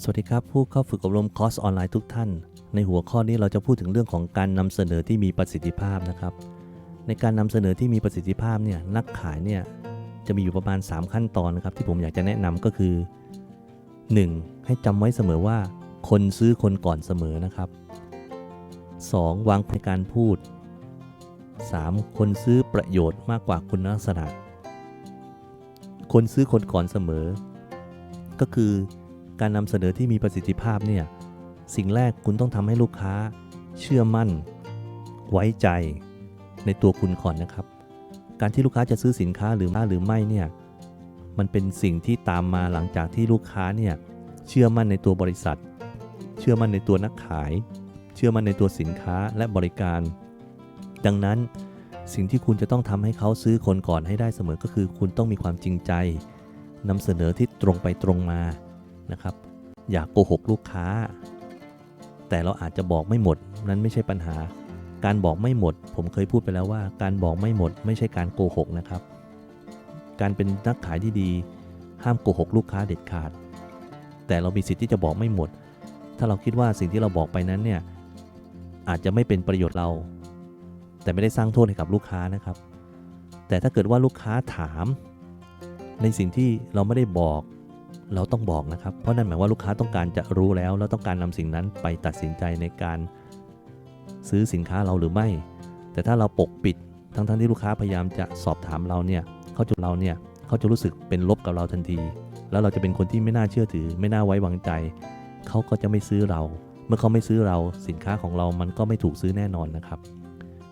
สวัสดีครับ ผู้เข้าฝึกอบรมคอร์สออนไลน์ทุกท่าน ในหัวข้อนี้เราจะพูดถึงเรื่องของการนำเสนอที่มีประสิทธิภาพนะครับ ในการนำเสนอที่มีประสิทธิภาพเนี่ยนักขายเนี่ยจะมีอยู่ประมาณ 3 ขั้นตอนนะครับ ที่ผมอยากจะแนะนำก็คือ 1. ให้จำไว้เสมอว่า คนซื้อคนก่อนเสมอนะครับ 2. วางในการพูด 3. คนซื้อประโยชน์มากกว่าคุณลักษณะ คนซื้อคนก่อนเสมอ ก็คือ การนำเสนอที่มีประสิทธิภาพเนี่ยสิ่งแรกคุณต้องทำให้ลูกค้า เชื่อมั่น ไว้ใจ ในตัวคุณก่อนนะครับ การที่ลูกค้าจะซื้อสินค้าหรือไม่หรือไม่เนี่ยมันเป็นสิ่งที่ตามมาหลังจากที่ลูกค้าเนี่ยเชื่อมั่นในตัวบริษัท เชื่อมั่นในตัวนักขาย เชื่อมั่นในตัวสินค้าและบริการ ดังนั้นสิ่งที่คุณจะต้องทำให้เขาซื้อคนก่อนให้ได้เสมอก็คือ คุณต้องมีความจริงใจนำเสนอที่ตรงไปตรงมา นะครับ อย่ากโกหกลูกค้า แต่เราอาจจะบอกไม่หมด นั้นไม่ใช่ปัญหา การบอกไม่หมด ผมเคยพูดไปแล้วว่า การบอกไม่หมด ไม่ใช่การโกหกนะครับ การเป็นนักขายที่ดี ห้ามโกหกลูกค้าเด็ดขาด แต่เรามีสิทธิ์ที่จะบอกไม่หมด ถ้าเราคิดว่าสิ่งที่เราบอกไปนั้นเนี่ยอาจจะไม่เป็นประโยชน์เรา แต่ไม่ได้สร้างโทษให้กับลูกค้านะครับ แต่ถ้าเกิดว่าลูกค้าถาม ในสิ่งที่เราไม่ได้บอก เราต้องบอกนะครับ เพราะนั่นหมายว่าลูกค้าต้องการจะรู้แล้ว แล้วต้องการนำสิ่งนั้นไปตัดสินใจในการซื้อสินค้าเราหรือไม่ แต่ถ้าเราปกปิด ทั้งๆทที่ลูกค้าพยายามจะสอบถามเราเนี่ยเขาจะเราเนี่ยเขาจะรู้สึกเป็นลบกับเราทันที แล้วเราจะเป็นคนที่ไม่น่าเชื่อถือ ไม่น่าไว้วางใจ เขาก็จะไม่ซื้อเรา เมื่อเขาไม่ซื้อเราสินค้าของเรามันก็ไม่ถูกซื้อแน่นอนนะครับ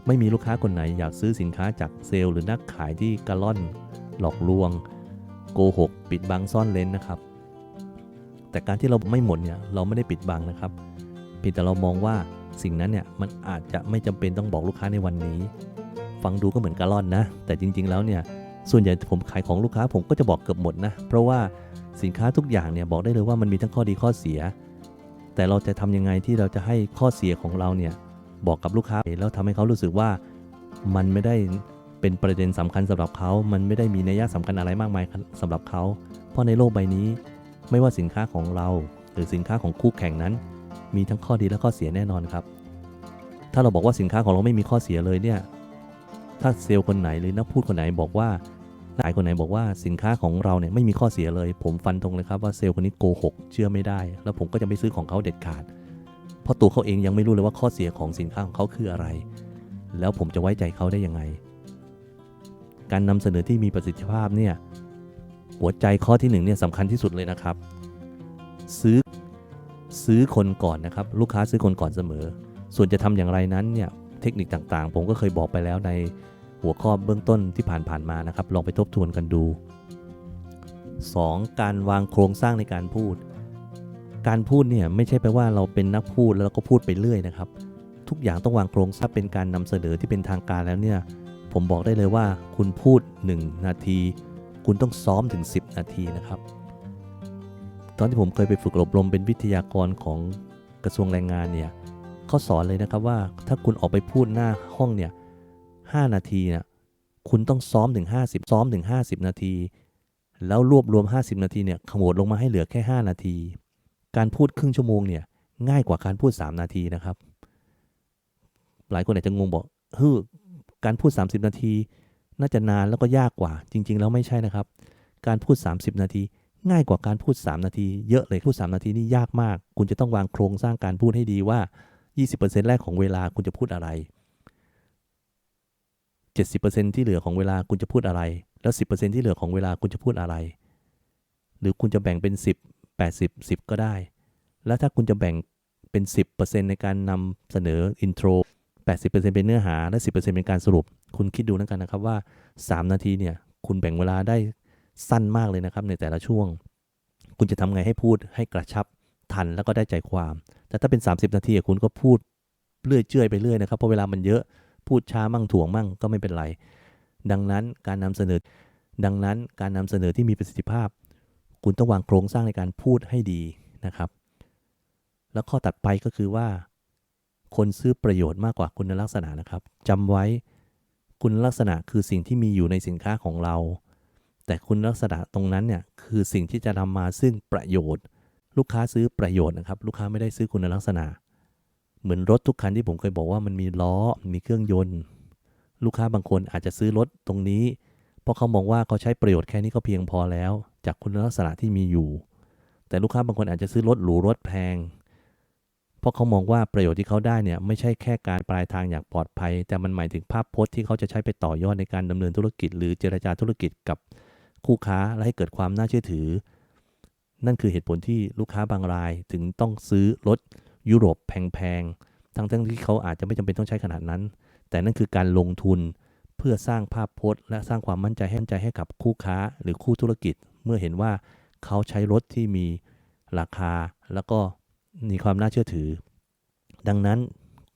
ไม่มีลูกค้าคนไหนอยากซื้อสินค้าจากเซลล์หรือนักขายที่กระล่อน หลอกลวง โกหก ปิดบังซ่อนเลนนะครับ แต่การที่เราไม่หมดเนี่ยเราไม่ได้ปิดบังนะครับเพียงแต่เรามองว่าสิ่งนั้นเนี่ยมันอาจจะไม่จำเป็นต้องบอกลูกค้าในวันนี้ ฟังดูก็เหมือนกระล่อนนะ แต่จริง ๆ แล้วเนี่ยส่วนใหญ่ผมขายของลูกค้าผมก็จะบอกเกือบหมดนะ เพราะว่าสินค้าทุกอย่างเนี่ยบอกได้เลยว่ามันมีทั้งข้อดีข้อเสีย แต่เราจะทำยังไงที่เราจะให้ข้อเสียของเราเนี่ยบอกกับลูกค้าแล้วทำให้เขารู้สึกว่ามันไม่ได้เป็นประเด็นสำคัญสำหรับเขา มันไม่ได้มีนัยยะสำคัญอะไรมากมายสำหรับเขา เพราะในโลกใบนี้ ไม่ว่าสินค้าของเรา หรือสินค้าของคู่แข่งนั้น มีทั้งข้อดีและข้อเสียแน่นอนครับ ถ้าเราบอกว่าสินค้าของเราไม่มีข้อเสียเลยเนี่ย ถ้าเซลล์คนไหนหรือนักพูดคนไหนบอกว่านักขายคนไหนบอกว่าสินค้าของเราเนี่ยไม่มีข้อเสียเลย ผมฟันธงเลยครับว่าเซลล์คนนี้โกหกเชื่อไม่ได้ แล้วผมก็จะไม่ซื้อของเขาเด็ดขาด เพราะตัวเขาเองยังไม่รู้เลยว่าข้อเสียของสินค้าของเขาคืออะไร แล้วผมจะไว้ใจเขาได้ยังไง การนำเสนอที่มีประสิทธิภาพเนี่ย หัวใจข้อที่หนึ่งเนี่ยสำคัญที่สุดเลยนะครับ ซื้อซื้อคนก่อนนะครับ ลูกค้าซื้อคนก่อนเสมอ ส่วนจะทำอย่างไรนั้นเนี่ยเทคนิคต่างๆ ผมก็เคยบอกไปแล้วในหัวข้อเบื้องต้นที่ผ่านๆมานะครับ ลองไปทบทวนกันดู 2. การวางโครงสร้างในการพูด การพูดเนี่ยไม่ใช่แปลว่าเราเป็นนักพูดแล้วเราก็พูดไปเรื่อยนะครับ ทุกอย่างต้องวางโครงสร้างเป็นการนำเสนอที่เป็นทางการแล้วเนี่ยผมบอกได้เลยว่าคุณพูด 1 นาที คุณต้องซ้อมถึง 10 นาทีนะครับ ตอนที่ผมเคยไปฝึกอบรมเป็นวิทยากรของกระทรวงแรงงานเนี่ยเขาสอนเลยนะครับว่าถ้าคุณออกไปพูดหน้าห้องเนี่ย5นาทีนะคุณต้องซ้อมถึง 50 ซ้อมถึง 50 นาที แล้วรวบรวม 50 นาทีเนี่ยขมวดลงมาให้เหลือแค่ 5 นาที การพูดครึ่งชั่วโมงเนี่ยง่ายกว่าการพูด 3 นาทีนะครับ หลายคนอาจจะงงบอกเฮ้ยการพูด 30 นาที น่าจะนานแล้วก็ยากกว่า จริง ๆ แล้วไม่ใช่นะครับ การพูด 30 นาที ง่ายกว่าการพูด 3 นาที เยอะเลยพูด 3 นาทีนี่ยากมาก คุณจะต้องวางโครงสร้างการพูดให้ดีว่า 20%แรกของเวลาคุณจะพูดอะไร 70%ที่เหลือของเวลาคุณจะพูดอะไร แล้ว 10%ที่เหลือของเวลาคุณจะพูดอะไร หรือคุณจะแบ่งเป็น 10 80 10 ก็ได้ แล้วถ้าคุณจะแบ่งเป็น 10%ในการนำเสนออินโทร 80%เป็นเนื้อหา และ 10%เป็นการสรุป คุณคิดดูแล้วกันนะครับว่า 3 นาทีเนี่ยคุณแบ่งเวลาได้สั้นมากเลยนะครับ ในแต่ละช่วง คุณจะทำไงให้พูดให้กระชับทันแล้วก็ได้ใจความ แต่ถ้าเป็น 30 นาทีคุณก็พูดเลื่อยเจื่อยไปเรื่อยนะครับเพราะเวลามันเยอะพูดช้ามั่งถ่วงมั่งก็ไม่เป็นไร ดังนั้นการนำเสนอ ดังนั้นการนำเสนอที่มีประสิทธิภาพ คุณต้องวางโครงสร้างในการพูดให้ดีนะครับ แล้วข้อตัดไปก็คือว่า คนซื้อประโยชน์มากกว่าคุณลักษณะนะครับจำไว้ คุณลักษณะคือสิ่งที่มีอยู่ในสินค้าของเรา แต่คุณลักษณะตรงนั้นเนี่ยคือสิ่งที่จะนำมาซึ่งประโยชน์ ลูกค้าซื้อประโยชน์นะครับ ลูกค้าไม่ได้ซื้อคุณลักษณะ เหมือนรถทุกคันที่ผมเคยบอกว่ามันมีล้อมีเครื่องยนต์ ลูกค้าบางคนอาจจะซื้อรถตรงนี้ เพราะเขามองว่าเขาใช้ประโยชน์แค่นี้ก็เพียงพอแล้ว จากคุณลักษณะที่มีอยู่ แต่ลูกค้าบางคนอาจจะซื้อรถหรูรถแพง เพราะเขามองว่าประโยชน์ที่เขาได้เนี่ยไม่ใช่แค่การปลายทางอย่างปลอดภัย แต่มันหมายถึงภาพพจน์ที่เขาจะใช้ไปต่อยอดในการดำเนินธุรกิจ หรือเจรจาธุรกิจกับคู่ค้าและให้เกิดความน่าเชื่อถือ นั่นคือเหตุผลที่ลูกค้าบางรายถึงต้องซื้อรถยุโรปแพงๆ ทั้งๆที่เขาอาจจะไม่จำเป็นต้องใช้ขนาดนั้น แต่นั่นคือการลงทุนเพื่อสร้างภาพพจน์ และสร้างความมั่นใจให้มั่นใจให้กับคู่ค้าหรือคู่ธุรกิจ เมื่อเห็นว่าเขาใช้รถที่มีราคาแล้วก็ มีความน่าเชื่อถือ ดังนั้น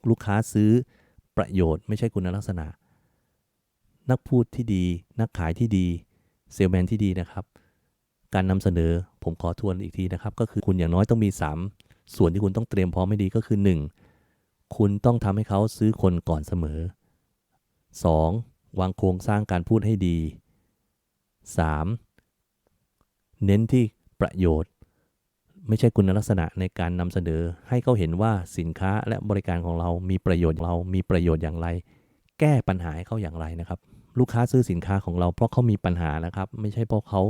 ลูกค้าซื้อประโยชน์ไม่ใช่คุณลักษณะ นักพูดที่ดี นักขายที่ดี เซลแมนที่ดีนะครับ การนำเสนอผมขอทวนอีกทีนะครับ ก็คือคุณอย่างน้อยต้องมี 3 ส่วนที่คุณต้องเตรียมพร้อมไม่ดีก็คือ 1. คุณต้องทำให้เขาซื้อคนก่อนเสมอ 2. วางโครงสร้างการพูดให้ดี 3. เน้นที่ประโยชน์ ไม่ใช่คุณลักษณะในการนำเสนอ ให้เขาเห็นว่าสินค้าและบริการของเรามีประโยชน์เรา มีประโยชน์อย่างไร แก้ปัญหาให้เขาอย่างไรนะครับ ลูกค้าซื้อสินค้าของเราเพราะเขามีปัญหานะครับ ไม่ใช่เพราะเขา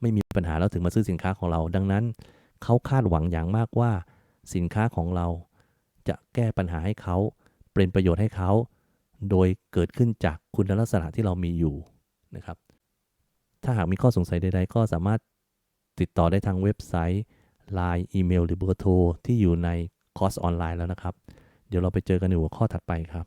ไม่มีปัญหาแล้วถึงมาซื้อสินค้าของเรา ดังนั้นเขาคาดหวังอย่างมากว่า สินค้าของเรา จะแก้ปัญหาให้เขาเป็นประโยชน์ให้เขา โดยเกิดขึ้นจากคุณลักษณะที่เรามีอยู่นะครับ ถ้าหากมีข้อสงสัยใด ๆ ก็สามารถติดต่อได้ทางเว็บไซต์ Line อีเมลหรือเบอร์โทรที่อยู่ในคอร์สออนไลน์แล้วนะครับ เดี๋ยวเราไปเจอกันในหัวข้อถัดไปครับ